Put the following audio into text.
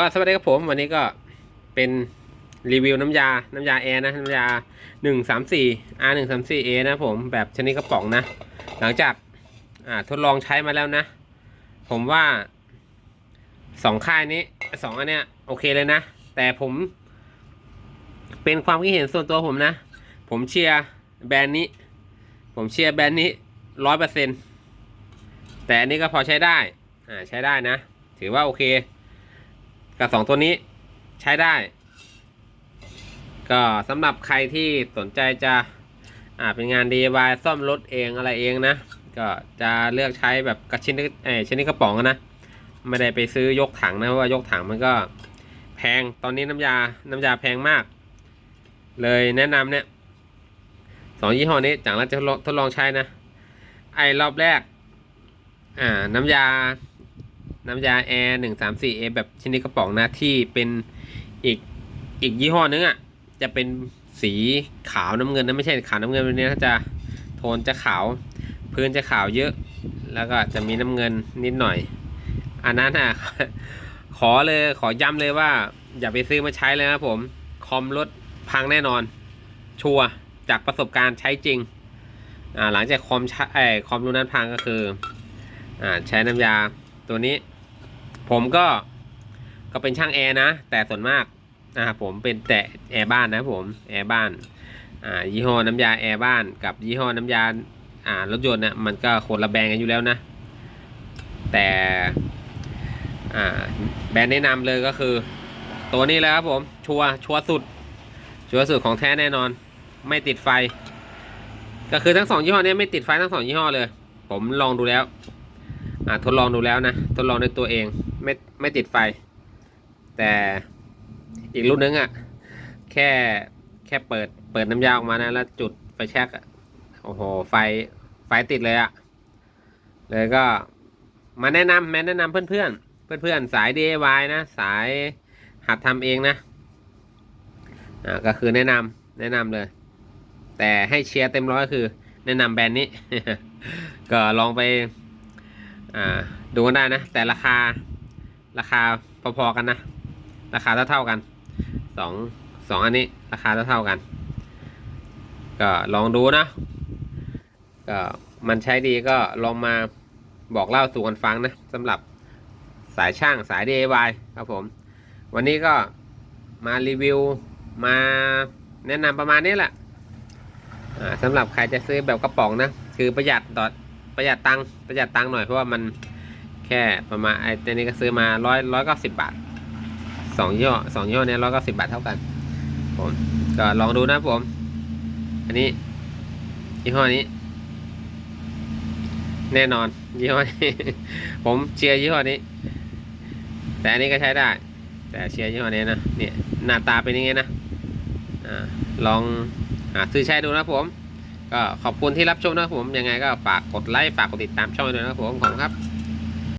ก็สวัสดีครับผม วันนี้ก็เป็นรีวิวน้ำยา น้ำยาแอร์นะ น้ำยาหนึ่งสามสี่ R หนึ่งสามสี่ A นะผมแบบชนิดกระป๋องนะ หลังจากทดลองใช้มาแล้วนะ ผมว่าสองค่ายนี้สองอันเนี้ยโอเคเลยนะ แต่ผมเป็นความคิดเห็นส่วนตัวผมนะ ผมเชียร์แบรนด์นี้ ผมเชียร์แบรนด์นี้ร้อยเปอร์เซ็นแต่อันนี้ก็พอใช้ได้ อ่าใช้ได้นะ ถือว่าโอเค กับสองตัวนี้ใช้ได้ ก็สำหรับใครที่สนใจจะอ่าเป็นงาน DIY ซ่อมรถเองอะไรเองนะ ก็จะเลือกใช้แบบกระชิ้นเอ่อชนิดกระป๋องนะ ไม่ได้ไปซื้อยกถังนะเพราะว่ายกถังมันก็แพงตอนนี้น้ำยาน้ำยาแพงมาก เลยแนะนำเนี่ยสองยี่ห้อนี้จากเราจะทดลองทดลองใช้นะ ไอรอบแรก อ่า น้ำยา น้ำยาแอร์หนึ่งสามสี่เอแบบชนิดกระป๋องนะที่เป็นอีกอีกยี่ห้อนึงอะ จะเป็นสีขาวน้ำเงินนะไม่ใช่ขาวน้ำเงินวันนี้จะโทนจะขาว พื้นจะขาวเยอะ แล้วก็จะมีน้ำเงินนิดหน่อย อันนั้นอะขอเลยขอย้ำเลยว่า อย่าไปซื้อมาใช้เลยนะผม คอมรถพังแน่นอน ชัวจากประสบการณ์ใช้จริงอ่าหลังจากคอมใช้ไอคอมรุ่นนั้นพังก็คืออ่าใช้น้ำยาตัวนี้ ผมก็ก็เป็นช่างแอร์นะ แต่ส่วนมากนะครับผมเป็นแต่แอร์บ้านนะผมแอร์บ้านอ่ายี่ห้อน้ำยาแอร์บ้านกับยี่ห้อน้ำยาอ่ารถยนต์เนี่ยมันก็คนละแบรนด์กันอยู่แล้วนะ แต่อ่าแบรนด์แนะนำเลยก็คือ ตัวนี้แล้วครับผมชัวชัวสุด ชัวสุดของแท้แน่นอน ไม่ติดไฟ ก็คือทั้งสองยี่ห้อเนี้ไม่ติดไฟทั้งสองยี่ห้อเลย ผมลองดูแล้วอ่าทดลองดูแล้วนะ ทดลองด้วยตัวเอง ไม่ไม่ติดไฟ แต่อีกรุ่นนึงอะ่ะ แค่แค่เปิดเปิดน้ำยาออกมานะ แล้วจุดไฟแช็กโอ้โห ไฟไฟติดเลยอะ่ะ เลยก็มาแนะนำแนะนำเพื่อนเพื่อนเพื่อนเพื่อนสาย DIY นะ สายหัดทำเองนะอ่าก็คือแนะนำแนะนำเลย แต่ให้เชียร์เต็มร้อยคือ แนะนำแบรนด์นี้ ก็ลองไปอ่าดูกันได้นะ แต่ราคา ราคาพอๆกันนะ ราคาเท่าๆกันสองสองอันนี้ราคาเท่าๆกัน ก็ลองดูนะก็มันใช้ดีก็ลองมาบอกเล่าสู่กันฟังนะสำหรับสายช่างสาย DIY ครับผม วันนี้ก็มารีวิวมาแนะนำประมาณนี้แหละสำหรับใครจะซื้อแบบกระป๋องนะ คือประหยัดต่อประหยัดตังค์ประหยัดตังค์หน่อยเพราะว่ามัน แค่ประมาณไอ้ตัวนี้ก็ซื้อมาร้อยร้อยเก้าสิบบาทสองย่อสองย่อเนี้ร้อยเก้าสิบบาทเท่ากันผมก็ลองดูนะผม อันนี้ยี่ห้อนี้ แน่นอนยี่ห้อนี้ ผมเชียร์ยี่ห้อนี้ แต่อันนี้ก็ใช้ได้ แต่เชียร์ยี่ห้อนี้นะเนี่ยหน้าตาเป็นยังไงนะอลองหาซื้อใช้ดูนะผม ก็ขอบคุณที่รับชมนะผมยังไงก็ฝากกดไลค์ฝากกดติดตามช่องด้วยนะผมขอบคุณครับ